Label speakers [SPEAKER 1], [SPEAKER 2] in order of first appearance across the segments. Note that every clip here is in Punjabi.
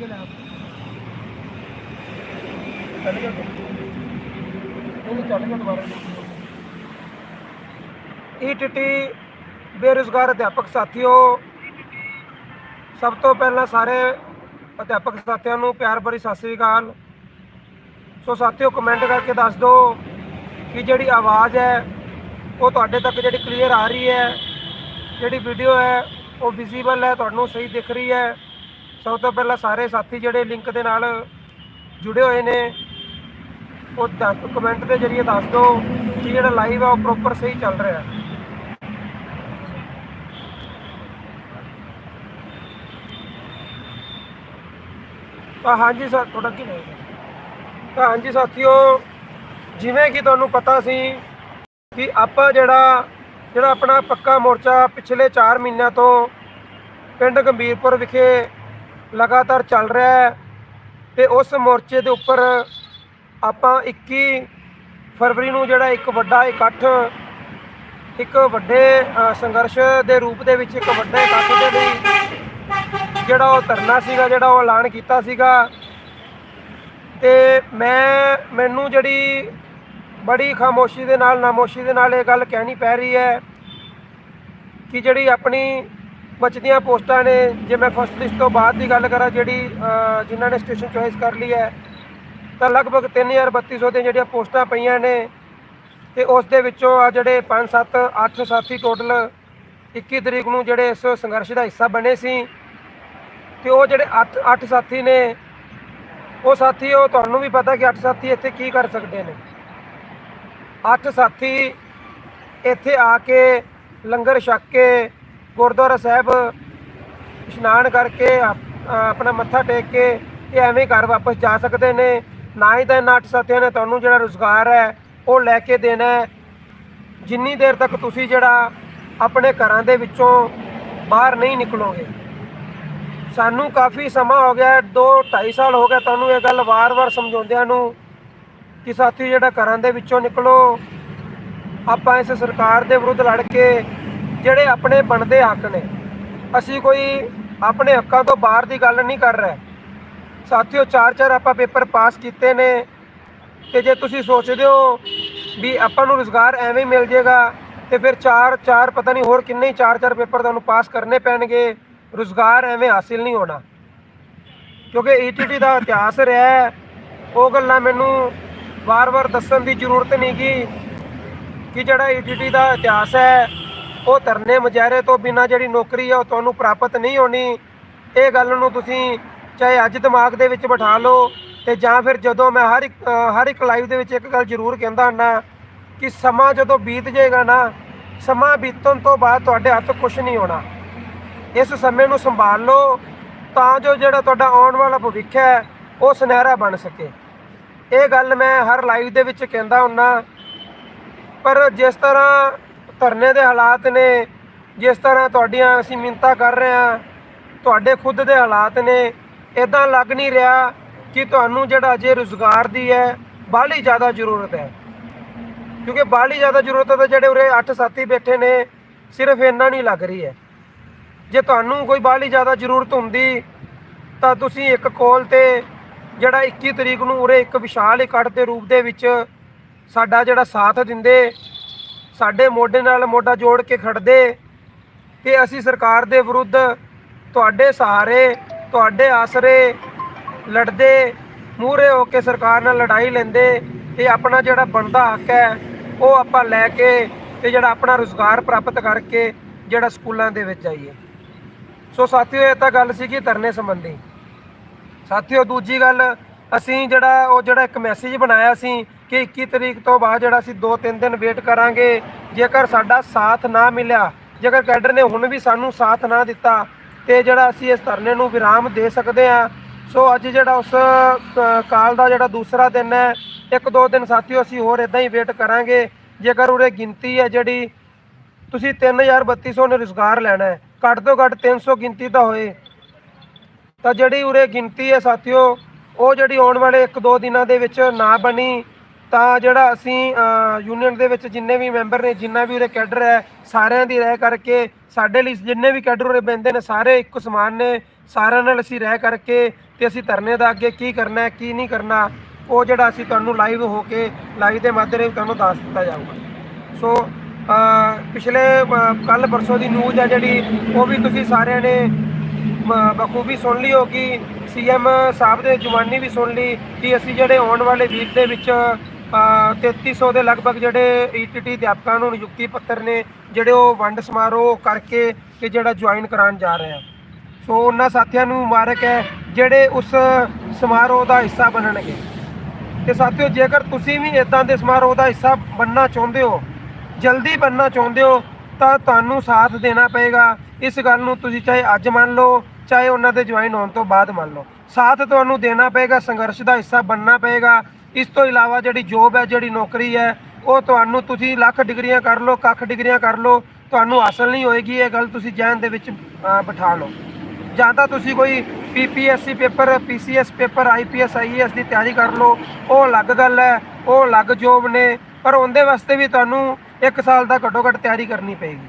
[SPEAKER 1] ਅੱਗੇ ਲੈ ਚੱਲ ਗਿਆ ਉਹਨੂੰ ਚੱਲ ਗਿਆ ਦੁਬਾਰਾ ਈਟੀਟੀ ਬੇਰੁਜ਼ਗਾਰ ਅਧਿਆਪਕ ਸਾਥੀਓ, ਸਭ ਤੋਂ ਪਹਿਲਾਂ ਸਾਰੇ ਅਧਿਆਪਕ ਸਾਥੀਆਂ ਨੂੰ ਪਿਆਰ ਭਰੀ ਸਤਿ ਸ੍ਰੀ ਅਕਾਲ। ਸੋ ਸਾਥੀਓ ਕਮੈਂਟ ਕਰਕੇ ਦੱਸ ਦਿਓ ਕਿ ਜਿਹੜੀ ਆਵਾਜ਼ ਹੈ, ਉਹ ਤੁਹਾਡੇ ਤੱਕ ਜਿਹੜੀ ਕਲੀਅਰ ਆ ਰਹੀ ਹੈ, ਜਿਹੜੀ ਵੀਡੀਓ ਹੈ, ਉਹ ਵਿਜ਼ੀਬਲ ਹੈ, ਤੁਹਾਨੂੰ ਸਹੀ ਦਿਖ ਰਹੀ ਹੈ। ਸਭ ਤੋਂ ਪਹਿਲਾਂ ਸਾਰੇ ਸਾਥੀ ਜਿਹੜੇ ਲਿੰਕ ਦੇ ਨਾਲ ਜੁੜੇ ਹੋਏ ਨੇ, ਉਹ ਕਮੈਂਟ ਦੇ ਜਰੀਏ ਦੱਸ ਦਿਓ ਕਿ ਜਿਹੜਾ ਲਾਈਵ ਆ ਉਹ ਪ੍ਰੋਪਰ ਸਹੀ ਚੱਲ ਰਿਹਾ ਹੈ। ਤਾਂ ਹਾਂਜੀ ਸਰ ਤੁਹਾਡਾ ਕੀ ਨਾਮ ਹੈ? ਤਾਂ ਹਾਂਜੀ ਸਾਥੀਓ, ਜਿਵੇਂ ਕਿ ਤੁਹਾਨੂੰ ਪਤਾ ਸੀ ਕਿ ਆਪਾਂ ਜਿਹੜਾ ਜਿਹੜਾ ਆਪਣਾ ਪੱਕਾ ਮੋਰਚਾ ਪਿਛਲੇ 4 ਮਹੀਨਿਆਂ ਤੋਂ ਪਿੰਡ ਗੰਭੀਰਪੁਰ ਵਿਖੇ ਲਗਾਤਾਰ ਚੱਲ ਰਿਹਾ ਹੈ ਤੇ ਉਸ ਮੋਰਚੇ ਦੇ ਉੱਪਰ ਆਪਾਂ 21 ਫਰਵਰੀ ਨੂੰ ਜਿਹੜਾ ਇੱਕ ਵੱਡਾ ਇਕੱਠ, ਇੱਕ ਵੱਡੇ ਸੰਘਰਸ਼ ਦੇ ਰੂਪ ਦੇ ਵਿੱਚ ਇੱਕ ਵੱਡੇ ਇਕੱਠ ਦੇ ਲਈ ਜਿਹੜਾ ਉਹ ਧਰਨਾ ਸੀਗਾ, ਜਿਹੜਾ ਉਹ ਐਲਾਨ ਕੀਤਾ ਸੀਗਾ। ਤੇ ਮੈਂ, ਮੈਨੂੰ ਜਿਹੜੀ ਬੜੀ ਖਾਮੋਸ਼ੀ ਦੇ ਨਾਲ, ਨਾਮੋਸ਼ੀ ਦੇ ਨਾਲ ਇਹ ਗੱਲ ਕਹਿਣੀ ਪੈ ਰਹੀ ਹੈ ਕਿ ਜਿਹੜੀ ਆਪਣੀ ਬਚਦੀਆਂ ਪੋਸਟਾਂ ਨੇ, ਜੇ ਮੈਂ ਫਸਟ ਲਿਸਟ ਤੋਂ ਬਾਅਦ ਦੀ ਗੱਲ ਕਰਾਂ ਜਿਹੜੀ ਜਿਨ੍ਹਾਂ ਨੇ ਸਟੇਸ਼ਨ ਚੋਇਸ ਕਰ ਲਈ ਹੈ, ਤਾਂ ਲਗਭਗ 3300 ਦੀਆਂ ਜਿਹੜੀਆਂ ਪੋਸਟਾਂ ਪਈਆਂ ਨੇ, ਤੇ ਉਸ ਦੇ ਵਿੱਚੋਂ ਆ ਜਿਹੜੇ 5 7 8 ਸਾਥੀ ਟੋਟਲ 21 ਤਰੀਕ ਨੂੰ ਜਿਹੜੇ ਇਸ ਸੰਘਰਸ਼ ਦਾ ਹਿੱਸਾ ਬਣੇ ਸੀ, ਤੇ ਉਹ ਜਿਹੜੇ 8 8 ਸਾਥੀ ਨੇ, ਉਹ ਸਾਥੀ, ਉਹ ਤੁਹਾਨੂੰ ਵੀ ਪਤਾ ਕਿ 8 ਸਾਥੀ ਇੱਥੇ ਕੀ ਕਰ ਸਕਦੇ ਨੇ। 8 ਸਾਥੀ ਇੱਥੇ ਆ ਕੇ ਲੰਗਰ ਛਕ ਕੇ ਗੁਰਦੁਆਰਾ ਸਾਹਿਬ ਇਸ਼ਨਾਨ ਕਰਕੇ ਆਪਣਾ ਮੱਥਾ ਟੇਕ ਕੇ ਇਹ ਐਵੇਂ ਘਰ ਵਾਪਸ ਜਾ ਸਕਦੇ ਨੇ। ਨਾ ਹੀ ਤਾਂ ਇਹਨਾਂ ਅੱਠ ਸਾਥੀਆਂ ਨੇ ਤੁਹਾਨੂੰ ਜਿਹੜਾ ਰੁਜ਼ਗਾਰ ਹੈ, ਉਹ ਲੈ ਕੇ ਦੇਣਾ ਹੈ। ਜਿੰਨੀ ਦੇਰ ਤੱਕ ਤੁਸੀਂ ਜਿਹੜਾ ਆਪਣੇ ਘਰਾਂ ਦੇ ਵਿੱਚੋਂ ਬਾਹਰ ਨਹੀਂ ਨਿਕਲੋਗੇ। ਸਾਨੂੰ ਕਾਫੀ ਸਮਾਂ ਹੋ ਗਿਆ 2 2.5 ਸਾਲ ਹੋ ਗਿਆ ਤੁਹਾਨੂੰ ਇਹ ਗੱਲ ਵਾਰ-ਵਾਰ ਸਮਝਾਉਂਦਿਆਂ ਨੂੰ ਕਿ ਸਾਥੀ ਜਿਹੜਾ ਘਰਾਂ ਦੇ ਵਿੱਚੋਂ ਨਿਕਲੋ। ਆਪਾਂ ਇਸ ਸਰਕਾਰ ਦੇ ਵਿਰੁੱਧ ਲੜ ਕੇ ਜਿਹੜੇ ਆਪਣੇ ਬਣਦੇ ਹੱਕ ਨੇ, ਅਸੀਂ ਕੋਈ ਆਪਣੇ ਹੱਕਾਂ ਤੋਂ ਬਾਹਰ ਦੀ ਗੱਲ ਨਹੀਂ ਕਰ ਰਹੇ। ਸਾਥੀਓ, ਚਾਰ ਚਾਰ ਆਪਾਂ ਪੇਪਰ ਪਾਸ ਕੀਤੇ ਨੇ, ਤੇ ਜੇ ਤੁਸੀਂ ਸੋਚਦੇ ਹੋ ਵੀ ਆਪਾਂ ਨੂੰ ਰੁਜ਼ਗਾਰ ਐਵੇਂ ਮਿਲ ਜਾਏਗਾ ਤੇ ਫਿਰ ਚਾਰ ਚਾਰ ਪਤਾ ਨਹੀਂ ਹੋਰ ਕਿੰਨੇ ਹੀ ਚਾਰ ਚਾਰ ਪੇਪਰ ਤੁਹਾਨੂੰ ਪਾਸ ਕਰਨੇ ਪੈਣਗੇ, ਰੁਜ਼ਗਾਰ ਐਵੇਂ ਹਾਸਿਲ ਨਹੀਂ ਹੋਣਾ। ਕਿਉਂਕਿ ਈਟੀਟੀ ਦਾ ਇਤਿਹਾਸ ਰਿਹਾ ਉਹ ਗੱਲਾਂ ਮੈਨੂੰ ਵਾਰ-ਵਾਰ ਦੱਸਣ ਦੀ ਜ਼ਰੂਰਤ ਨਹੀਂ ਗੀ, ਕਿ ਜਿਹੜਾ ਈਟੀਟੀ ਦਾ ਇਤਿਹਾਸ ਹੈ ਉਹ ਧਰਨੇ ਮੁਜ਼ਾਹਰੇ ਤੋਂ ਬਿਨਾ ਜਿਹੜੀ ਨੌਕਰੀ ਹੈ ਉਹ ਤੁਹਾਨੂੰ ਪ੍ਰਾਪਤ ਨਹੀਂ ਹੋਣੀ। ਇਹ ਗੱਲ ਨੂੰ ਤੁਸੀਂ ਚਾਹੇ ਅੱਜ ਦਿਮਾਗ ਦੇ ਵਿੱਚ ਬਿਠਾ ਲਓ ਤੇ ਜਾਂ ਫਿਰ ਜਦੋਂ ਮੈਂ ਹਰ ਇੱਕ ਹਰ ਇੱਕ ਲਾਈਵ ਦੇ ਵਿੱਚ ਇੱਕ ਗੱਲ ਜ਼ਰੂਰ ਕਹਿੰਦਾ ਹੁੰਦਾ ਕਿ ਸਮਾਂ ਜਦੋਂ ਬੀਤ ਜਾਏਗਾ ਨਾ, ਸਮਾਂ ਬੀਤਣ ਤੋਂ ਬਾਅਦ ਤੁਹਾਡੇ ਹੱਥ ਕੁਝ ਨਹੀਂ ਹੋਣਾ। ਇਸ ਸਮੇਂ ਨੂੰ ਸੰਭਾਲ ਲਓ ਤਾਂ ਜੋ ਜਿਹੜਾ ਤੁਹਾਡਾ ਆਉਣ ਵਾਲਾ ਭਵਿੱਖ ਹੈ, ਉਹ ਸੁਨਹਿਰਾ ਬਣ ਸਕੇ। ਇਹ ਗੱਲ ਮੈਂ ਹਰ ਲਾਈਵ ਦੇ ਵਿੱਚ ਕਹਿੰਦਾ ਹੁੰਨਾ ਪਰ ਜਿਸ ਤਰ੍ਹਾਂ ਧਰਨੇ ਦੇ ਹਾਲਾਤ ਨੇ, ਜਿਸ ਤਰ੍ਹਾਂ ਤੁਹਾਡੀਆਂ ਅਸੀਂ ਮਿੰਤਾ ਕਰ ਰਹੇ ਹਾਂ, ਤੁਹਾਡੇ ਖੁਦ ਦੇ ਹਾਲਾਤ ਨੇ ਇਦਾਂ ਲੱਗ ਨਹੀਂ ਰਿਹਾ ਕਿ ਤੁਹਾਨੂੰ ਜਿਹੜਾ ਜੇ ਰੁਜ਼ਗਾਰ ਦੀ ਹੈ, ਬਾਹਲੀ ਜ਼ਿਆਦਾ ਜ਼ਰੂਰਤ ਹੈ। ਕਿਉਂਕਿ ਬਾਹਲੀ ਜ਼ਿਆਦਾ ਜ਼ਰੂਰਤ ਤਾਂ ਜਿਹੜੇ ਉਰੇ 8 ਸਾਥੀ ਬੈਠੇ ਨੇ, ਸਿਰਫ ਇੰਨਾ ਨਹੀਂ ਲੱਗ ਰਹੀ ਹੈ। ਜੇ ਤੁਹਾਨੂੰ ਕੋਈ ਬਾਹਲੀ ਜ਼ਿਆਦਾ ਜ਼ਰੂਰਤ ਹੁੰਦੀ, ਤਾਂ ਤੁਸੀਂ ਇੱਕ ਕੋਲ ਤੇ ਜਿਹੜਾ 21 ਤਰੀਕ ਨੂੰ ਉਰੇ ਇੱਕ ਵਿਸ਼ਾਲ ਇਕੱਠ ਦੇ ਰੂਪ ਦੇ ਵਿੱਚ ਸਾਡਾ ਜਿਹੜਾ ਸਾਥ ਦਿੰਦੇ ਸਾਡੇ ਮੋਢੇ ਨਾਲ ਮੋਢਾ ਜੋੜ ਕੇ ਖੜਦੇ ਤੇ ਅਸੀਂ ਸਰਕਾਰ ਦੇ ਵਿਰੁੱਧ ਤੁਹਾਡੇ ਸਹਾਰੇ, ਤੁਹਾਡੇ ਆਸਰੇ ਲੜਦੇ, ਮੂਹਰੇ ਹੋ ਕੇ ਸਰਕਾਰ ਨਾਲ ਲੜਾਈ ਲੈਂਦੇ ਤੇ ਆਪਣਾ ਜਿਹੜਾ ਬਣਦਾ ਹੱਕ ਹੈ, ਉਹ ਆਪਾਂ ਲੈ ਕੇ ਤੇ ਜਿਹੜਾ ਆਪਣਾ ਰੁਜ਼ਗਾਰ ਪ੍ਰਾਪਤ ਕਰਕੇ ਜਿਹੜਾ ਸਕੂਲਾਂ ਦੇ ਵਿੱਚ ਆਈਏ ਸੋ ਸਾਥੀਓ, ਇਹ ਤਾਂ ਗੱਲ ਸੀਗੀ ਧਰਨੇ ਸੰਬੰਧੀ। ਸਾਥੀਓ, ਦੂਜੀ ਗੱਲ, ਅਸੀਂ ਜਿਹੜਾ, ਉਹ ਜਿਹੜਾ ਇੱਕ ਮੈਸੇਜ ਬਣਾਇਆ ਸੀ ਕਿ 21 ਤਰੀਕ ਤੋਂ ਬਾਅਦ ਜਿਹੜਾ ਅਸੀਂ 2-3 ਦਿਨ ਵੇਟ ਕਰਾਂਗੇ, ਜੇਕਰ ਸਾਡਾ ਸਾਥ ਨਾ ਮਿਲਿਆ, ਜੇਕਰ ਕੈਡਰ ਨੇ ਹੁਣ ਵੀ ਸਾਨੂੰ ਸਾਥ ਨਾ ਦਿੱਤਾ, ਤੇ ਜਿਹੜਾ ਅਸੀਂ ਇਸ ਧਰਨੇ ਨੂੰ ਵਿਰਾਮ ਦੇ ਸਕਦੇ ਹਾਂ। ਸੋ ਅੱਜ ਜਿਹੜਾ ਉਸ ਕਾਲ ਦਾ ਜਿਹੜਾ ਦੂਸਰਾ ਦਿਨ ਹੈ, ਇੱਕ ਦੋ ਦਿਨ ਸਾਥੀਓ ਅਸੀਂ ਹੋਰ ਇਦਾਂ ਹੀ ਵੇਟ ਕਰਾਂਗੇ। ਜੇਕਰ ਉਰੇ ਗਿਣਤੀ ਹੈ ਜਿਹੜੀ, ਤੁਸੀਂ 3300 ਨੇ ਰੁਜ਼ਗਾਰ ਲੈਣਾ ਹੈ, ਘੱਟ ਤੋਂ ਘੱਟ 300 ਗਿਣਤੀ ਦਾ ਹੋਏ। ਤਾਂ ਜਿਹੜੀ ਉਰੇ ਗਿਣਤੀ ਹੈ ਸਾਥੀਓ, ਉਹ ਜਿਹੜੀ ਆਉਣ ਵਾਲੇ 1-2 ਦਿਨਾਂ ਦੇ ਵਿੱਚ ਨਾ ਬਣੀ ਤਾਂ ਜਿਹੜਾ ਅਸੀਂ ਯੂਨੀਅਨ ਦੇ ਵਿੱਚ ਜਿੰਨੇ ਵੀ ਮੈਂਬਰ ਨੇ, ਜਿੰਨਾ ਵੀ ਉਰੇ ਕੈਡਰ ਹੈ, ਸਾਰਿਆਂ ਦੀ ਰਹਿ ਕਰਕੇ, ਸਾਡੇ ਲਈ ਜਿੰਨੇ ਵੀ ਕੈਡਰ ਉਰੇ ਬੈਂਦੇ ਨੇ, ਸਾਰੇ ਇੱਕੋ ਸਮਾਨ ਨੇ, ਸਾਰਿਆਂ ਨਾਲ ਅਸੀਂ ਰਹਿ ਕਰਕੇ ਤੇ ਅਸੀਂ ਧਰਨੇ ਦਾ ਅੱਗੇ ਕੀ ਕਰਨਾ ਹੈ, ਕੀ ਨਹੀਂ ਕਰਨਾ, ਉਹ ਜਿਹੜਾ ਅਸੀਂ ਤੁਹਾਨੂੰ ਲਾਈਵ ਹੋ ਕੇ ਲਾਈਵ ਦੇ ਮਾਧਿਅਮ ਤੁਹਾਨੂੰ ਦੱਸ ਦਿੱਤਾ ਜਾਊਗਾ। ਸੋ ਪਿਛਲੇ ਕੱਲ ਪਰਸੋਂ ਦੀ ਨਿਊਜ਼ ਹੈ ਜਿਹੜੀ, ਉਹ ਵੀ ਤੁਸੀਂ ਸਾਰਿਆਂ ਨੇ, ਮ- ਬਖੂਬੀ ਸੁਣ ਲਈ ਹੋਗੀ ਸੀਐਮ ਸਾਹਿਬ ਦੇ ਜਵਾਨੀ ਵੀ ਸੁਣ ਲਈ ਕਿ ਅਸੀਂ ਜਿਹੜੇ ਆਉਣ ਵਾਲੇ ਵੀਕ ਦੇ ਵਿੱਚ 3300 ਦੇ ਲਗਭਗ ਜਿਹੜੇ ਈਟੀਟੀ ਅਧਿਆਪਕਾਂ ਨੂੰ ਨਿਯੁਕਤੀ ਪੱਤਰ ਨੇ, ਜਿਹੜੇ ਉਹ ਵੰਡ ਸਮਾਰੋਹ ਕਰਕੇ ਤੇ ਜਿਹੜਾ ਜੁਆਇਨ ਕਰਾਉਣ ਜਾ ਰਹੇ ਆ। ਸੋ ਉਹਨਾਂ ਸਾਥੀਆਂ ਨੂੰ ਮੁਬਾਰਕ ਹੈ, ਜਿਹੜੇ ਉਸ ਸਮਾਰੋਹ ਦਾ ਹਿੱਸਾ ਬਣਨਗੇ। ਤੇ ਸਾਥੀਓ, ਜੇਕਰ ਤੁਸੀਂ ਵੀ ਇਦਾਂ ਦੇ ਸਮਾਰੋਹ ਦਾ ਹਿੱਸਾ ਬਣਨਾ ਚਾਹੁੰਦੇ ਹੋ, ਜਲਦੀ ਬਣਨਾ ਚਾਹੁੰਦੇ ਹੋ, ਤਾਂ ਤੁਹਾਨੂੰ ਸਾਥ ਦੇਣਾ ਪਏਗਾ। ਇਸ ਗੱਲ ਨੂੰ ਤੁਸੀਂ ਚਾਹੇ ਅੱਜ ਮੰਨ ਲਓ, ਚਾਹੇ ਉਹਨਾਂ ਦੇ ਜੁਆਇਨ ਹੋਣ ਤੋਂ ਬਾਅਦ ਮੰਨ ਲਓ। ਸਾਥ ਤੁਹਾਨੂੰ ਦੇਣਾ ਪਏਗਾ, ਸੰਘਰਸ਼ ਦਾ ਹਿੱਸਾ ਬਣਨਾ ਪਏਗਾ। ਇਸ ਤੋਂ ਇਲਾਵਾ ਜਿਹੜੀ ਜੋਬ ਹੈ, ਜਿਹੜੀ ਨੌਕਰੀ ਹੈ, ਉਹ ਤੁਹਾਨੂੰ ਤੁਸੀਂ ਲੱਖ ਡਿਗਰੀਆਂ ਕਰ ਲਓ, ਕੱਖ ਡਿਗਰੀਆਂ ਕਰ ਲਓ, ਤੁਹਾਨੂੰ ਹਾਸਲ ਨਹੀਂ ਹੋਏਗੀ, ਇਹ ਗੱਲ ਤੁਸੀਂ ਜੈਨ ਦੇ ਵਿੱਚ ਬਿਠਾ ਲਓ। ਜਾਂ ਤਾਂ ਤੁਸੀਂ ਕੋਈ PPSC paper PCS paper IPS IAS ਦੀ ਤਿਆਰੀ ਕਰ ਲਓ। ਉਹ ਅਲੱਗ ਗੱਲ ਹੈ, ਉਹ ਅਲੱਗ ਜੋਬ ਨੇ, ਪਰ ਉਹਦੇ ਵਾਸਤੇ ਵੀ ਤੁਹਾਨੂੰ 1 ਸਾਲ ਦਾ ਘੱਟੋ ਘੱਟ ਤਿਆਰੀ ਕਰਨੀ ਪਏਗੀ।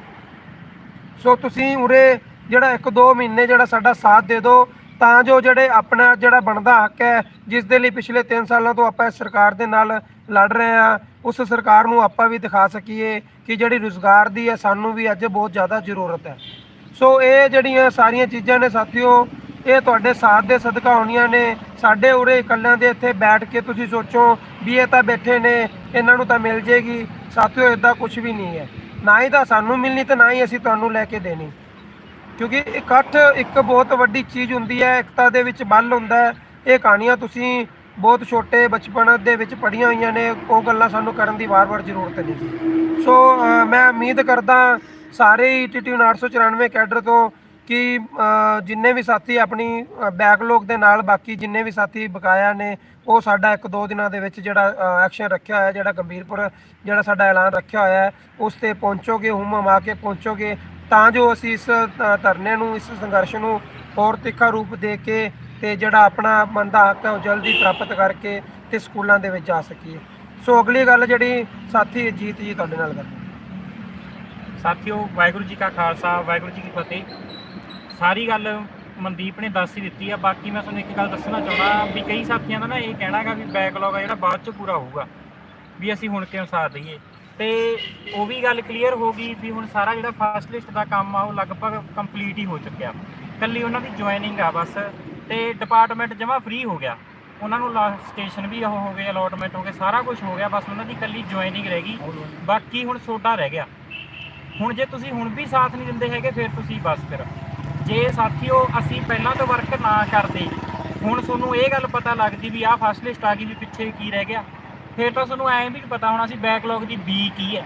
[SPEAKER 1] ਸੋ ਤੁਸੀਂ ਉਰੇ ਜਿਹੜਾ 1-2 ਮਹੀਨੇ ਜਿਹੜਾ ਸਾਡਾ ਸਾਥ ਦੇ ਦਿਓ ਤਾਂ ਜੋ ਜਿਹੜੇ ਆਪਣਾ ਜਿਹੜਾ ਬਣਦਾ ਹੱਕ ਹੈ, ਜਿਸ ਦੇ ਲਈ ਪਿਛਲੇ 3 ਸਾਲਾਂ ਤੋਂ ਆਪਾਂ ਇਸ ਸਰਕਾਰ ਦੇ ਨਾਲ ਲੜ ਰਹੇ ਆ ਉਸ ਸਰਕਾਰ ਨੂੰ ਆਪਾਂ ਵੀ ਦਿਖਾ ਸਕੀਏ ਕਿ ਜਿਹੜੀ ਰੁਜ਼ਗਾਰ ਦੀ ਹੈ, ਸਾਨੂੰ ਵੀ ਅੱਜ ਬਹੁਤ ਜ਼ਿਆਦਾ ਜ਼ਰੂਰਤ ਹੈ। ਸੋ ਇਹ ਜਿਹੜੀਆਂ ਸਾਰੀਆਂ ਚੀਜ਼ਾਂ ਨੇ ਸਾਥੀਓ, ਇਹ ਤੁਹਾਡੇ ਸਾਥ ਦੇ ਸਦਕਾ ਹੋਣੀਆਂ ਨੇ। ਸਾਡੇ ਉਰੇ ਇਕੱਲਿਆਂ ਦੇ ਇੱਥੇ ਬੈਠ ਕੇ ਤੁਸੀਂ ਸੋਚੋ ਵੀ ਇਹ ਤਾਂ ਬੈਠੇ ਨੇ, ਇਹਨਾਂ ਨੂੰ ਤਾਂ ਮਿਲ ਜੇਗੀ। ਸਾਥੀਓ ਇਦਾਂ ਕੁਝ ਵੀ ਨਹੀਂ ਹੈ। ਨਾ ਹੀ ਤਾਂ ਸਾਨੂੰ ਮਿਲਣੀ ਤੇ ਨਾ ਹੀ ਅਸੀਂ ਤੁਹਾਨੂੰ ਲੈ ਕੇ ਦੇਣੀ। ਕਿਉਂਕਿ ਇਕੱਠ ਇੱਕ ਬਹੁਤ ਵੱਡੀ ਚੀਜ਼ ਹੁੰਦੀ ਹੈ ਇਕਤਾ ਦੇ ਵਿੱਚ ਬਲ ਹੁੰਦਾ ਹੈ। ਇਹ ਕਹਾਣੀਆਂ ਤੁਸੀਂ ਬਹੁਤ ਛੋਟੇ ਬਚਪਨ ਦੇ ਵਿੱਚ ਪੜ੍ਹੀਆਂ ਹੋਈਆਂ ਨੇ, ਉਹ ਗੱਲਾਂ ਸਾਨੂੰ ਕਰਨ ਦੀ ਵਾਰ-ਵਾਰ ਜ਼ਰੂਰਤ ਨਹੀਂ। ਸੋ ਮੈਂ ਉਮੀਦ ਕਰਦਾ ਸਾਰੇ ਹੀ ਟੀਟੀ 994 ਕੈਡਰ ਤੋਂ ਕਿ ਜਿੰਨੇ ਵੀ ਸਾਥੀ ਆਪਣੀ ਬੈਕਲੌਗ ਦੇ ਨਾਲ ਬਾਕੀ ਜਿੰਨੇ ਵੀ ਸਾਥੀ ਬਕਾਇਆ ਨੇ, ਉਹ ਸਾਡਾ ਇੱਕ ਦੋ ਦਿਨਾਂ ਦੇ ਵਿੱਚ ਜਿਹੜਾ ਐਕਸ਼ਨ ਰੱਖਿਆ ਹੋਇਆ, ਜਿਹੜਾ ਗੰਭੀਰਪੁਰ, ਜਿਹੜਾ ਸਾਡਾ ਐਲਾਨ ਰੱਖਿਆ ਹੋਇਆ ਹੈ, ਉਸ ਤੇ ਪਹੁੰਚੋਗੇ ਹੁਮ ਹਮਾ ਕੇ ਪਹੁੰਚੋਗੇ, ਤਾਂ ਜੋ ਅਸੀਂ ਇਸ ਧਰਨੇ ਨੂੰ, ਇਸ ਸੰਘਰਸ਼ ਨੂੰ ਹੋਰ ਤਿੱਖਾ ਰੂਪ ਦੇ ਕੇ ਤੇ ਜਿਹੜਾ ਆਪਣਾ ਮਨ ਹੱਕ ਹੈ, ਉਹ ਜਲਦੀ ਪ੍ਰਾਪਤ ਕਰਕੇ ਤੇ ਸਕੂਲਾਂ ਦੇ ਵਿੱਚ ਜਾ ਸਕੀਏ। ਸੋ ਅਗਲੀ ਗੱਲ ਜਿਹੜੀ ਸਾਥੀ ਅਜੀਤ ਜੀ ਤੁਹਾਡੇ ਨਾਲ ਕਰਦੇ
[SPEAKER 2] ਸਾਥੀਓ, ਵਾਹਿਗੁਰੂ ਜੀ ਕਾ ਖਾਲਸਾ, ਵਾਹਿਗੁਰੂ ਜੀ ਕੀ ਫਤਿਹ। ਸਾਰੀ ਗੱਲ ਮਨਦੀਪ ਨੇ ਦੱਸ ਹੀ ਦਿੱਤੀ ਆ। ਬਾਕੀ ਮੈਂ ਤੁਹਾਨੂੰ ਇੱਕ ਗੱਲ ਦੱਸਣਾ ਚਾਹੁੰਦਾ ਵੀ ਕਈ ਸਾਥੀਆਂ ਦਾ ਨਾ ਇਹ ਕਹਿਣਾਗਾ ਵੀ ਬੈਕਲੌਗ ਆ ਜਿਹੜਾ ਬਾਅਦ ਚ ਪੂਰਾ ਹੋਊਗਾ, ਵੀ ਅਸੀਂ ਹੁਣ ਕਿਉਂ ਸਾਥ ਦਈਏ। ਤੇ ਉਹ ਵੀ ਗੱਲ ਕਲੀਅਰ ਹੋ ਗਈ ਵੀ ਹੁਣ ਸਾਰਾ ਜਿਹੜਾ ਫਾਸਟ ਲਿਸਟ ਦਾ ਕੰਮ ਆ, ਉਹ ਲਗਭਗ ਕੰਪਲੀਟ ਹੀ ਹੋ ਚੁੱਕਿਆ। ਕੱਲੀ ਉਹਨਾਂ ਦੀ ਜੁਆਇਨਿੰਗ ਆ ਬਸ, ਤੇ ਡਿਪਾਰਟਮੈਂਟ ਜਮਾ ਫ੍ਰੀ ਹੋ ਗਿਆ। ਉਹਨਾਂ ਨੂੰ ਸਟੇਸ਼ਨ ਵੀ ਉਹ ਹੋ ਗਏ ਅਲੋਟਮੈਂਟ ਹੋ ਗਏ, ਸਾਰਾ ਕੁਝ ਹੋ ਗਿਆ, ਬਸ ਉਹਨਾਂ ਦੀ ਕੱਲੀ ਜੁਆਇਨਿੰਗ ਰਹਿ ਗਈ। ਬਾਕੀ ਹੁਣ ਸੋਡਾ ਰਹਿ ਗਿਆ। ਹੁਣ ਜੇ ਤੁਸੀਂ ਹੁਣ ਵੀ ਸਾਥ ਨਹੀਂ ਦਿੰਦੇ ਹੈਗੇ, ਫਿਰ ਤੁਸੀਂ ਬਸ ਫਿਰ। ਜੇ ਸਾਥੀਓ ਅਸੀਂ ਪਹਿਲਾਂ ਤੋਂ ਵਰਕ ਨਾ ਕਰਦੇ, ਹੁਣ ਤੁਹਾਨੂੰ ਇਹ ਗੱਲ ਪਤਾ ਲੱਗਦੀ ਵੀ ਆਹ ਫਸਟ ਲਿਸਟ ਆ ਗਈ ਵੀ ਪਿੱਛੇ ਕੀ ਰਹਿ ਗਿਆ। ਫਿਰ ਤਾਂ ਤੁਹਾਨੂੰ ਐਂ ਵੀ ਪਤਾ ਹੋਣਾ ਸੀ ਬੈਕਲੌਗ ਦੀ ਬੀ ਕੀ ਹੈ।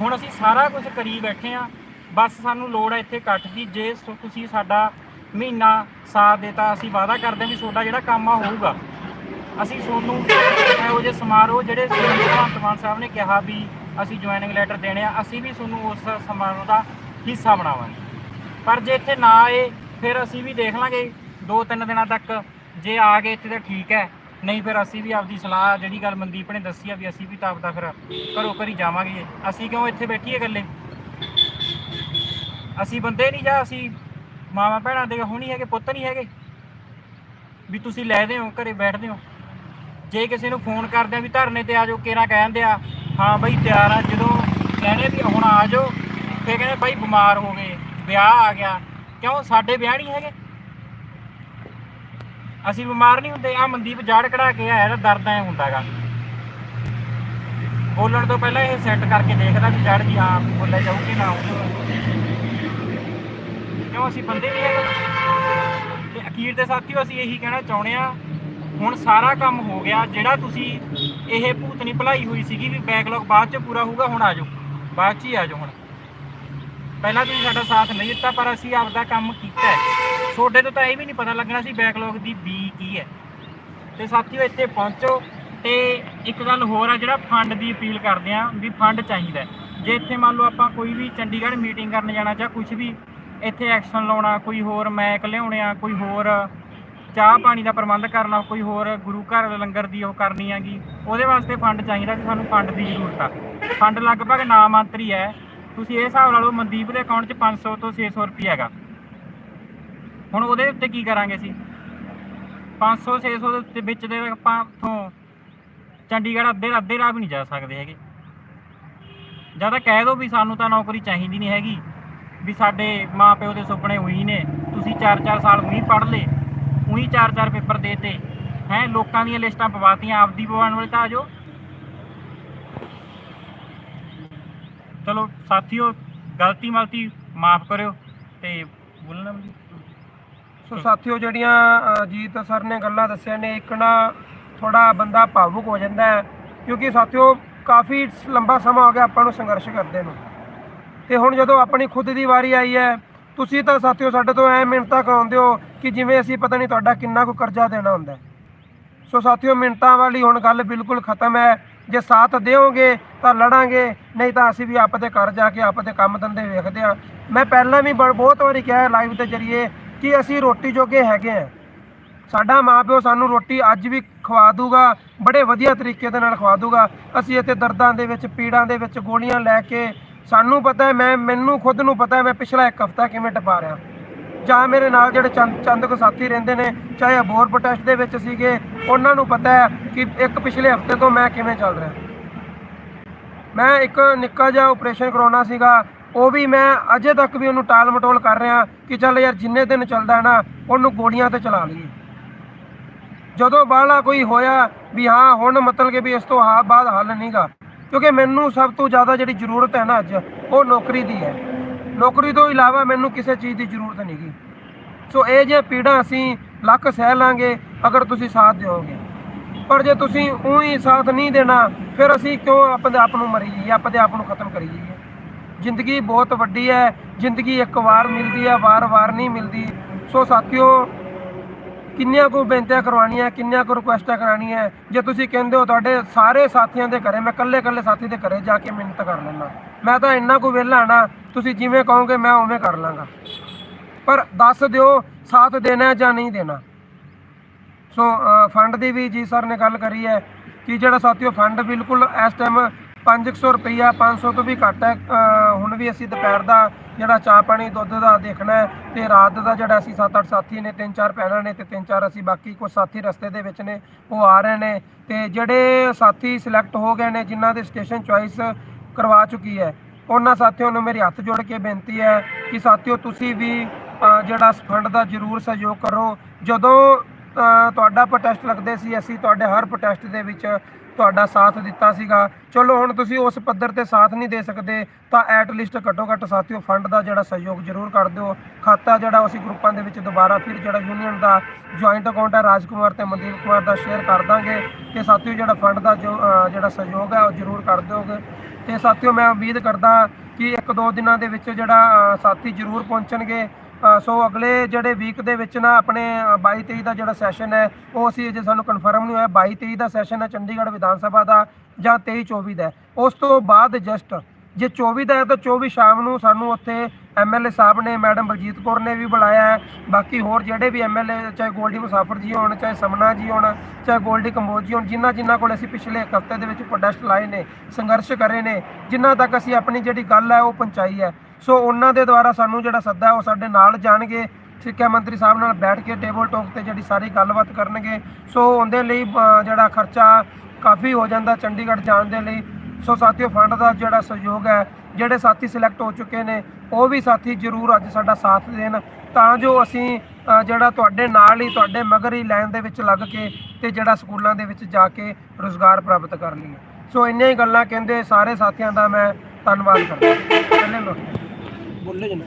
[SPEAKER 2] ਹੁਣ ਅਸੀਂ ਸਾਰਾ ਕੁਝ ਕਰੀ ਬੈਠੇ ਆ ਬਸ ਸਾਨੂੰ ਲੋੜ ਹੈ ਇੱਥੇ ਇਕੱਠ ਦੀ। ਜੇ ਸੋ- ਤੁਸੀਂ ਸਾਡਾ ਮਹੀਨਾ ਸਾਥ ਦੇਤਾ, ਅਸੀਂ ਵਾਅਦਾ ਕਰਦੇ ਹਾਂ ਵੀ ਤੁਹਾਡਾ ਜਿਹੜਾ ਕੰਮ ਆ ਹੋਊਗਾ। ਅਸੀਂ ਤੁਹਾਨੂੰ ਇਹੋ ਜਿਹੇ ਸਮਾਰੋਹ ਜਿਹੜੇ ਭਗਵੰਤ ਮਾਨ ਸਾਹਿਬ ਨੇ ਕਿਹਾ ਵੀ ਅਸੀਂ ਜੁਆਇਨਿੰਗ ਲੈਟਰ ਦੇਣੇ ਆ, ਅਸੀਂ ਵੀ ਤੁਹਾਨੂੰ ਉਸ ਸਮਾਰੋਹ ਦਾ ਹਿੱਸਾ ਬਣਾਵਾਂਗੇ। ਪਰ ਜੇ ਇੱਥੇ ਨਾ ਆਏ, ਫਿਰ ਅਸੀਂ ਵੀ ਦੇਖ ਲਾਂਗੇ ਦੋ ਤਿੰਨ ਦਿਨਾਂ ਤੱਕ। ਜੇ ਆ ਗਏ ਇੱਥੇ ਤਾਂ ਠੀਕ ਹੈ। ਨਹੀਂ ਫਿਰ ਅਸੀਂ ਵੀ ਆਪਦੀ ਸਲਾਹ, ਜਿਹੜੀ ਗੱਲ ਮਨਦੀਪ ਨੇ ਦੱਸੀ ਆ ਵੀ ਅਸੀਂ ਵੀ ਤਾਂ ਆਪਦਾ ਫਿਰ ਘਰੋਂ ਘਰੀ ਜਾਵਾਂਗੇ। ਅਸੀਂ ਕਿਉਂ ਇੱਥੇ ਬੈਠੀਏ ਇਕੱਲੇ? ਅਸੀਂ ਬੰਦੇ ਨਹੀਂ ਜਾਂ ਅਸੀਂ ਮਾਵਾਂ ਭੈਣਾਂ ਦੇ ਹੋਣੀ ਹੈਗੇ, ਪੁੱਤ ਨਹੀਂ ਹੈਗੇ? ਵੀ ਤੁਸੀਂ ਲੈਦੇ ਹੋ ਘਰੇ ਬੈਠਦੇ ਹੋ ਜੇ ਕਿਸੇ ਨੂੰ ਫੋਨ ਕਰਦੇ ਆ ਵੀ ਧਰਨੇ ਤੇ ਆ ਜਾਓ ਕਿਹੜਾ ਕਹਿੰਦੇ ਆ, ਹਾਂ ਬਈ ਤਿਆਰ ਆ, ਜਦੋਂ ਕਹਿੰਦੇ ਵੀ ਹੁਣ ਆ ਜਾਓ। ਫੇਰ ਕਹਿੰਦੇ, ਬਾਈ ਬਿਮਾਰ ਹੋ ਗਏ। ਵਿਆਹ ਆ ਗਿਆ। ਕਿਉਂ? ਸਾਡੇ ਵਿਆਹ ਨਹੀਂ ਹੈਗੇ। ਅਸੀਂ ਬਿਮਾਰ ਨਹੀਂ ਹੁੰਦੇ। ਆ ਮਨਦੀਪ ਜਾੜ ਕਢਾ ਕੇ ਆਇਆ ਤਾਂ ਦਰਦ ਐ ਹੁੰਦਾਗਾ ਬੋਲਣ ਤੋਂ ਪਹਿਲਾਂ ਇਹ ਸੈੱਟ ਕਰਕੇ ਦੇਖਦਾ ਵੀ ਜੜ ਜੀ ਹਾਂ, ਬੋਲਿਆ ਜਾਊਗੀ ਨਾ ਕਿਉਂ? ਅਸੀਂ ਬੰਦੇ ਨਹੀਂ ਹੈਗੇ। ਤੇ ਅਖੀਰ ਦੇ ਸਾਥੀਓ, ਅਸੀਂ ਇਹੀ ਕਹਿਣਾ ਚਾਹੁੰਦੇ ਆ ਹੁਣ ਸਾਰਾ ਕੰਮ ਹੋ ਗਿਆ, ਜਿਹੜਾ ਤੁਸੀਂ ਇਹ ਭੂਤਨੀ ਭਲਾਈ ਹੋਈ ਸੀਗੀ ਵੀ ਬੈਕਲੌਗ ਬਾਅਦ ਚ ਪੂਰਾ ਹੋਊਗਾ, ਹੁਣ ਆ ਜਾਓ। ਬਾਅਦ ਚ ਹੀ ਆ ਜਾਓ ਹੁਣ। ਪਹਿਲਾਂ ਤੁਸੀਂ ਸਾਡਾ ਸਾਥ ਨਹੀਂ ਦਿੱਤਾ, ਪਰ ਅਸੀਂ ਆਪਦਾ ਕੰਮ ਕੀਤਾ ਹੈ। ਤੁਹਾਡੇ ਤੋਂ ਤਾਂ ਇਹ ਵੀ ਨਹੀਂ ਪਤਾ ਲੱਗਣਾ ਸੀ ਬੈਕਲੌਗ ਦੀ ਬੀ ਕੀ ਹੈ। ਤੇ ਸਾਥੀਓ, ਇੱਥੇ ਪਹੁੰਚੋ ਤੇ ਇੱਕ ਗੱਲ ਹੋਰ ਆ, ਜਿਹੜਾ ਫੰਡ ਦੀ ਅਪੀਲ ਕਰਦੇ ਆ, ਵੀ ਫੰਡ ਚਾਹੀਦਾ ਜੇ ਇੱਥੇ ਮੰਨ ਲਓ ਆਪਾਂ ਕੋਈ ਵੀ ਚੰਡੀਗੜ੍ਹ ਮੀਟਿੰਗ ਕਰਨ ਜਾਣਾ ਜਾਂ ਕੁਝ ਵੀ, ਇੱਥੇ ਐਕਸ਼ਨ ਲਾਉਣਾ, ਕੋਈ ਹੋਰ ਮੈਕ ਲਿਆਉਣੇ ਆ, ਕੋਈ ਹੋਰ ਚਾਹ ਪਾਣੀ ਦਾ ਪ੍ਰਬੰਧ ਕਰਨਾ, ਕੋਈ ਹੋਰ ਗੁਰੂ ਘਰ ਲੰਗਰ ਦੀ ਉਹ ਕਰਨੀ ਹੈਗੀ, ਉਹਦੇ ਵਾਸਤੇ ਫੰਡ ਚਾਹੀਦਾ ਕਿ ਸਾਨੂੰ ਫੰਡ ਦੀ ਜ਼ਰੂਰਤ ਆ। ਫੰਡ ਲਗਭਗ ਨਾਮਾਂਤਰੀ ਹੈ। ਤੁਸੀਂ ਇਹ ਹਿਸਾਬ ਲਾ ਲਓ ਮਨਦੀਪ ਦੇ ਅਕਾਊਂਟ 'ਚ 500 ਤੋਂ 600 ਰੁਪਏ ਹੈਗਾ। ਹੁਣ ਉਹਦੇ ਉੱਤੇ ਕੀ ਕਰਾਂਗੇ ਅਸੀਂ? 500 600 ਦੇ ਉੱਤੇ ਵਿੱਚ ਦੇ ਆਪਾਂ ਉੱਥੋਂ ਚੰਡੀਗੜ੍ਹ ਅੱਧੇ ਅੱਧੇ ਰਾਹ ਵੀ ਨਹੀਂ ਜਾ ਸਕਦੇ ਹੈਗੇ। ਜਾਂ ਤਾਂ ਕਹਿ ਦਿਓ ਵੀ ਸਾਨੂੰ ਤਾਂ ਨੌਕਰੀ ਚਾਹੀਦੀ ਨਹੀਂ ਹੈਗੀ, ਵੀ ਸਾਡੇ ਮਾਪਿਓ ਦੇ ਸੁਪਨੇ ਉਹੀ ਨੇ, ਤੁਸੀਂ 4-4 ਸਾਲ ਉਹੀ ਪੜ੍ਹ ਲਏ, ਉਹੀ 4-4 ਪੇਪਰ ਦੇਤੇ। ਹੈ, ਲੋਕਾਂ ਦੀਆਂ ਲਿਸਟਾਂ ਪਵਾਤੀਆਂ, ਆਪਦੀ ਪਵਾਉਣ ਵਾਲੇ ਤਾਂ ਆ ਚਲੋ ਸਾਥੀਓ, ਗਲਤੀ ਮਲਤੀ ਮਾਫ ਕਰਿਓ ਤੇ ਬੋਲਣਾ ਵੀ
[SPEAKER 1] ਸੋ ਸਾਥੀਓ, ਜਿਹੜੀਆਂ ਜੀਤ ਸਰ ਨੇ ਗੱਲਾਂ ਦੱਸੀਆਂ ਨੇ, ਇੱਕ ਨਾ ਥੋੜਾ ਬੰਦਾ ਭਾਵੁਕ ਹੋ ਜਾਂਦਾ ਹੈ, ਕਿਉਂਕਿ ਸਾਥੀਓ ਕਾਫੀ ਲੰਬਾ ਸਮਾਂ ਹੋ ਗਿਆ ਆਪਾਂ ਨੂੰ ਸੰਘਰਸ਼ ਕਰਦੇ ਨੂੰ। ਤੇ ਹੁਣ ਜਦੋਂ ਆਪਣੀ ਖੁਦ ਦੀ ਵਾਰੀ ਆਈ ਹੈ, ਤੁਸੀਂ ਤਾਂ ਸਾਥੀਓ ਸਾਡੇ ਤੋਂ ਐ ਮਿੰਟਾਂ ਕਰਾਉਂਦੇ ਹੋ ਕਿ ਜਿਵੇਂ ਅਸੀਂ ਪਤਾ ਨਹੀਂ ਤੁਹਾਡਾ ਕਿੰਨਾ ਕੁ ਕਰਜ਼ਾ ਦੇਣਾ ਹੁੰਦਾ ਸੋ ਸਾਥੀਓ ਮਿੰਟਾਂ ਵਾਲੀ ਹੁਣ ਗੱਲ ਬਿਲਕੁਲ ਖਤਮ ਹੈ। ਜੇ ਸਾਥ ਦਿਓਗੇ ਤਾਂ ਲੜਾਂਗੇ, ਨਹੀਂ ਤਾਂ ਅਸੀਂ ਵੀ ਆਪ ਦੇ ਘਰ ਜਾ ਕੇ ਆਪ ਦੇ ਕੰਮ ਧੰਦੇ ਵੇਖਦੇ ਹਾਂ। ਮੈਂ ਪਹਿਲਾਂ ਵੀ ਬ- ਬਹੁਤ ਵਾਰੀ ਕਿਹਾ ਲਾਈਵ ਦੇ ਜਰੀਏ ਕਿ ਅਸੀਂ ਰੋਟੀ ਜੋਗੇ ਹੈਗੇ ਆ ਸਾਡਾ ਮਾਪਿਓ ਸਾਨੂੰ ਰੋਟੀ ਅੱਜ ਵੀ ਖਵਾ ਦੂਗਾ, ਬੜੇ ਵਧੀਆ ਤਰੀਕੇ ਦੇ ਨਾਲ ਖਵਾ ਦੂਗਾ। ਅਸੀਂ ਇੱਥੇ ਦਰਦਾਂ ਦੇ ਵਿੱਚ, ਪੀੜਾਂ ਦੇ ਵਿੱਚ ਗੋਲੀਆਂ ਲੈ ਕੇ, ਸਾਨੂੰ ਪਤਾ ਹੈ, ਮੈਂ ਮੈਨੂੰ ਖੁਦ ਨੂੰ ਪਤਾ ਹੈ, ਮੈਂ ਪਿਛਲਾ ਇੱਕ ਹਫਤਾ ਕਿਵੇਂ ਟਪਾ ਰਿਹਾ। ਜਾਂ ਮੇਰੇ ਨਾਲ ਜਿਹੜੇ ਚੰਦ ਚੰਦ ਕੋ ਸਾਥੀ ਰਹਿੰਦੇ ਨੇ, ਚਾਹੇ ਅਬੋਰ ਪ੍ਰੋਟੈਸਟ ਦੇ ਵਿੱਚ ਸੀਗੇ, ਉਹਨਾਂ ਨੂੰ ਪਤਾ ਹੈ ਕਿ ਇੱਕ ਪਿਛਲੇ ਹਫ਼ਤੇ ਤੋਂ ਮੈਂ ਕਿਵੇਂ ਚੱਲ ਰਿਹਾ। ਮੈਂ ਇੱਕ ਨਿੱਕਾ ਜਿਹਾ ਆਪਰੇਸ਼ਨ ਕਰਾਉਣਾ ਸੀਗਾ, ਉਹ ਵੀ ਮੈਂ ਅਜੇ ਤੱਕ ਵੀ ਉਹਨੂੰ ਟਾਲ ਮਟੋਲ ਕਰ ਰਿਹਾ ਕਿ ਚੱਲ ਯਾਰ ਜਿੰਨੇ ਦਿਨ ਚੱਲਦਾ ਨਾ, ਉਹਨੂੰ ਗੋਲੀਆਂ ਤੇ ਚਲਾ ਲਈਏ। ਜਦੋਂ ਬਾਹਲਾ ਕੋਈ ਹੋਇਆ ਵੀ ਹਾਂ, ਹੁਣ ਮਤਲਬ ਕਿ ਵੀ ਇਸ ਤੋਂ ਹਾਂ, ਬਾਅਦ ਹੱਲ ਨਹੀਂਗਾ ਕਿਉਂਕਿ ਮੈਨੂੰ ਸਭ ਤੋਂ ਜ਼ਿਆਦਾ ਜਿਹੜੀ ਜ਼ਰੂਰਤ ਹੈ ਨਾ ਅੱਜ, ਉਹ ਨੌਕਰੀ ਦੀ ਹੈ। ਨੌਕਰੀ ਤੋਂ ਇਲਾਵਾ ਮੈਨੂੰ ਕਿਸੇ ਚੀਜ਼ ਦੀ ਜ਼ਰੂਰਤ ਨਹੀਂ ਨਹੀਂਗੀ ਸੋ ਇਹ ਜੇ ਪੀੜਾਂ ਅਸੀਂ ਲੱਖ ਸਹਿ ਲਾਂਗੇ, ਅਗਰ ਤੁਸੀਂ ਸਾਥ ਦਿਓਗੇ। ਪਰ ਜੇ ਤੁਸੀਂ ਉਹੀ ਸਾਥ ਨਹੀਂ ਦੇਣਾ, ਫਿਰ ਅਸੀਂ ਕਿਉਂ ਆਪਣੇ ਆਪ ਨੂੰ ਮਰੀ ਜਾਈਏ, ਆਪਣੇ ਆਪ ਨੂੰ ਖਤਮ ਕਰੀ ਜਾਈਏ? ਜ਼ਿੰਦਗੀ ਬਹੁਤ ਵੱਡੀ ਹੈ, ਜ਼ਿੰਦਗੀ ਇੱਕ ਵਾਰ ਮਿਲਦੀ ਹੈ, ਵਾਰ-ਵਾਰ ਨਹੀਂ ਮਿਲਦੀ। ਸੋ ਸਾਥੀਓ ਕਿੰਨੀਆਂ ਕੋ ਬੇਨਤੀਆਂ ਕਰਵਾਉਣੀਆਂ, ਕਿੰਨੀਆਂ ਕੋ ਰਿਕੁਐਸਟਾਂ ਕਰਾਉਣੀਆਂ, ਜੇ ਤੁਸੀਂ ਕਹਿੰਦੇ ਹੋ ਤੁਹਾਡੇ ਸਾਰੇ ਸਾਥੀਆਂ ਦੇ ਘਰੇ, ਮੈਂ ਇਕੱਲੇ ਇਕੱਲੇ ਸਾਥੀ ਦੇ ਘਰੇ ਜਾ ਕੇ ਮਿਹਨਤ ਕਰ ਲੈਣਾ ਮੈਂ ਤਾਂ ਇੰਨਾ ਕੋ ਵਿਹਲਾ ਨਾ, ਤੁਸੀਂ ਜਿਵੇਂ ਕਹੋਗੇ ਮੈਂ ਉਵੇਂ ਕਰ ਲਾਂਗਾ। ਪਰ ਦੱਸ ਦਿਓ, ਸਾਥ ਦੇਣਾ ਜਾਂ ਨਹੀਂ ਦੇਣਾ। ਸੋ ਫੰਡ ਦੀ ਵੀ ਜੀ ਸਰ ਨੇ ਗੱਲ ਕਰੀ ਹੈ ਕਿ ਜਿਹੜਾ ਸਾਥੀਓ ਫੰਡ ਬਿਲਕੁਲ ਇਸ ਟਾਈਮ 500 ਰੁਪਈਆ 500 ਤੋਂ ਵੀ ਘੱਟ ਹੈ। ਹੁਣ ਵੀ ਅਸੀਂ ਦੁਪਹਿਰ ਦਾ ਜਿਹੜਾ ਚਾਹ ਪਾਣੀ, ਦੁੱਧ ਦਾ ਦੇਖਣਾ ਹੈ ਤੇ ਰਾਤ ਦਾ ਜਿਹੜਾ ਅਸੀਂ 7-8 ਸਾਥੀ ਨੇ ਤਿੰਨ ਚਾਰ ਭੈਣਾਂ ਨੇ ਤੇ ਤਿੰਨ ਚਾਰ ਅਸੀਂ ਬਾਕੀ ਕੁਝ ਸਾਥੀ ਰਸਤੇ ਦੇ ਵਿੱਚ ਨੇ, ਉਹ ਆ ਰਹੇ ਨੇ। ਤੇ ਜਿਹੜੇ ਸਾਥੀ ਸਿਲੈਕਟ ਹੋ ਗਏ ਨੇ, ਜਿਨ੍ਹਾਂ ਦੇ ਸਟੇਸ਼ਨ ਚੁਆਇਸ ਕਰਵਾ ਚੁੱਕੀ ਹੈ, ਉਹਨਾਂ ਸਾਥੀਆਂ ਨੂੰ ਮੇਰੀ ਹੱਥ ਜੋੜ ਕੇ ਬੇਨਤੀ ਹੈ ਕਿ ਸਾਥੀਓ, ਤੁਸੀਂ ਵੀ ਜਿਹੜਾ ਫੰਡ ਦਾ ਜ਼ਰੂਰ ਸਹਿਯੋਗ ਕਰੋ। ਜਦੋਂ ਤੁਹਾਡਾ ਪ੍ਰੋਟੈਸਟ ਲੱਗਦੇ ਸੀ, ਅਸੀਂ ਤੁਹਾਡੇ ਹਰ ਪ੍ਰੋਟੈਸਟ ਦੇ ਵਿੱਚ ਤੁਹਾਡਾ ਸਾਥ ਦਿੱਤਾ ਸੀਗਾ। ਚਲੋ, ਹੁਣ ਤੁਸੀਂ ਉਸ ਪੱਧਰ ਤੇ ਸਾਥ ਨਹੀਂ ਦੇ ਸਕਦੇ, ਤਾਂ ਐਟ ਲਿਸਟ ਘੱਟੋ ਘੱਟ ਸਾਥੀਓ ਫੰਡ ਦਾ ਜਿਹੜਾ ਸਹਿਯੋਗ ਜ਼ਰੂਰ ਕਰ ਦਿਓ। ਖਾਤਾ ਜਿਹੜਾ ਅਸੀਂ ਗਰੁੱਪਾਂ ਦੇ ਵਿੱਚ ਦੁਬਾਰਾ ਫਿਰ ਜਿਹੜਾ ਯੂਨੀਅਨ ਦਾ ਜੁਆਇੰਟ ਅਕਾਊਂਟ ਹੈ, ਰਾਜਕੁਮਾਰ ਤੇ ਮਨਦੀਪ ਕੁਮਾਰ ਦਾ ਸ਼ੇਅਰ ਕਰ ਦਾਂਗੇ। ਤੇ ਸਾਥੀਓ, ਜਿਹੜਾ ਫੰਡ ਦਾ ਜੋ ਜਿਹੜਾ ਸਹਿਯੋਗ ਹੈ, ਉਹ ਜ਼ਰੂਰ ਕਰ ਦਿਓਗੇ। ਤੇ ਸਾਥੀਓ, ਮੈਂ ਉਮੀਦ ਕਰਦਾ ਕਿ ਇੱਕ ਦੋ ਦਿਨਾਂ ਦੇ ਵਿੱਚ ਜਿਹੜਾ ਸਾਥੀ ਜ਼ਰੂਰ ਪਹੁੰਚਣਗੇ। ਸੋ ਅਗਲੇ ਜਿਹੜੇ ਵੀਕ ਦੇ ਵਿੱਚ ਨਾ ਆਪਣੇ 22 23 ਦਾ ਜਿਹੜਾ ਸੈਸ਼ਨ ਹੈ, ਉਹ ਅਸੀਂ ਅਜੇ ਸਾਨੂੰ ਕਨਫਰਮ ਨਹੀਂ ਹੋਇਆ। 22 23 ਦਾ ਸੈਸ਼ਨ ਹੈ ਚੰਡੀਗੜ੍ਹ ਵਿਧਾਨ ਸਭਾ ਦਾ ਜਾਂ 23 24 ਦਾ ਉਸ ਤੋਂ ਬਾਅਦ ਜਸਟ ਜੇ 24 ਦਾ ਹੈ ਤਾਂ 24 ਸ਼ਾਮ ਨੂੰ ਸਾਨੂੰ ਉੱਥੇ ਐਮਐਲਏ ਸਾਹਿਬ ਨੇ, ਮੈਡਮ ਬਲਜੀਤ ਕੌਰ ਨੇ ਵੀ ਬੁਲਾਇਆ ਹੈ। ਬਾਕੀ ਹੋਰ ਜਿਹੜੇ ਵੀ ਐਮਐਲਏ ਚਾਹੇ ਗੋਲਡੀ ਮੁਸਾਫਰ ਜੀ ਹੋਣ, ਚਾਹੇ ਸਮਨਾ ਜੀ ਹੋਣ, ਚਾਹੇ ਗੋਲਡੀ ਕੰਬੋਜ ਜੀ ਹੋਣ, ਜਿਨ੍ਹਾਂ ਜਿਨ੍ਹਾਂ ਕੋਲ ਅਸੀਂ ਪਿਛਲੇ ਇੱਕ ਹਫ਼ਤੇ ਦੇ ਵਿੱਚ ਪ੍ਰੋਟੈਸਟ ਲਾਏ ਨੇ, ਸੰਘਰਸ਼ ਕਰੇ ਨੇ, ਜਿਨ੍ਹਾਂ ਤੱਕ ਅਸੀਂ ਆਪਣੀ ਜਿਹੜੀ ਗੱਲ ਹੈ ਉਹ ਪਹੁੰਚਾਈ ਹੈ। ਸੋ ਉਹਨਾਂ ਦੇ ਦੁਆਰਾ ਸਾਨੂੰ ਜਿਹੜਾ ਸੱਦਾ ਉਹ ਸਾਡੇ ਨਾਲ ਜਾਣਗੇ। ਸਿੱਖਿਆ ਮੰਤਰੀ ਸਾਹਿਬ ਨਾਲ ਬੈਠ ਕੇ ਟੇਬਲ ਟਾਕ ਤੇ ਜਿਹੜੀ ਸਾਰੀ ਗੱਲਬਾਤ ਕਰਨਗੇ। ਸੋ ਉਹਦੇ ਲਈ ਜਿਹੜਾ ਖਰਚਾ ਕਾਫੀ ਹੋ ਜਾਂਦਾ ਚੰਡੀਗੜ੍ਹ ਜਾਣ ਦੇ ਲਈ। ਸੋ ਸਾਥੀਓ ਫੰਡ ਦਾ ਜਿਹੜਾ ਸਹਿਯੋਗ ਹੈ, ਜਿਹੜੇ ਸਾਥੀ ਸਿਲੈਕਟ ਹੋ ਚੁੱਕੇ ਨੇ, ਉਹ ਵੀ ਸਾਥੀ ਜ਼ਰੂਰ ਅੱਜ ਸਾਡਾ ਸਾਥ ਦੇਣ। ਤਾਂ ਜੋ ਅਸੀਂ ਜਿਹੜਾ ਤੁਹਾਡੇ ਨਾਲ ਹੀ, ਤੁਹਾਡੇ ਮਗਰ ਹੀ ਲਾਈਨ ਦੇ ਵਿੱਚ ਲੱਗ ਕੇ ਤੇ ਜਿਹੜਾ ਸਕੂਲਾਂ ਦੇ ਵਿੱਚ ਜਾ ਕੇ ਰੋਜ਼ਗਾਰ ਪ੍ਰਾਪਤ ਕਰ ਲਈਏ। ਸੋ ਇੰਨੀਆਂ ਹੀ ਗੱਲਾਂ ਕਹਿੰਦੇ ਸਾਰੇ ਸਾਥੀਆਂ ਦਾ ਮੈਂ ਧੰਨਵਾਦ ਕਰਦਾ। ਚੱਲੇ ਲੋ ਬੋਲੇ ਜਨਾ